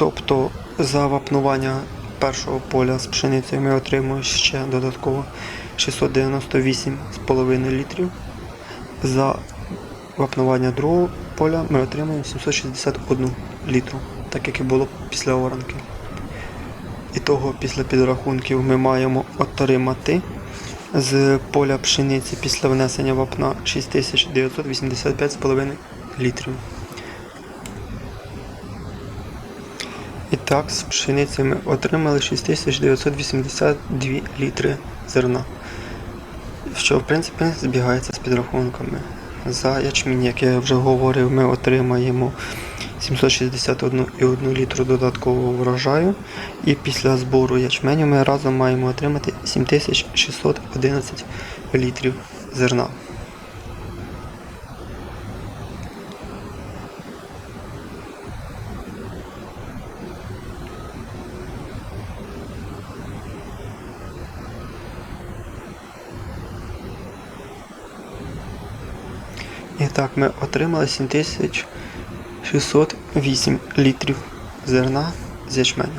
Тобто за вапнування першого поля з пшеницею ми отримуємо ще додатково 698,5 літрів. За вапнування другого поля ми отримуємо 761 літру, так як і було після оранки. І того після підрахунків ми маємо отримати з поля пшениці після внесення вапна 6985,5 літрів. І так, з пшениці ми отримали 6982 літри зерна, що в принципі збігається з підрахунками. За ячмінь, як я вже говорив, ми отримаємо 761,1 літру додаткового врожаю. І після збору ячменю ми разом маємо отримати 7611 літрів зерна. І так, ми отримали 7608 літрів зерна з ячменю.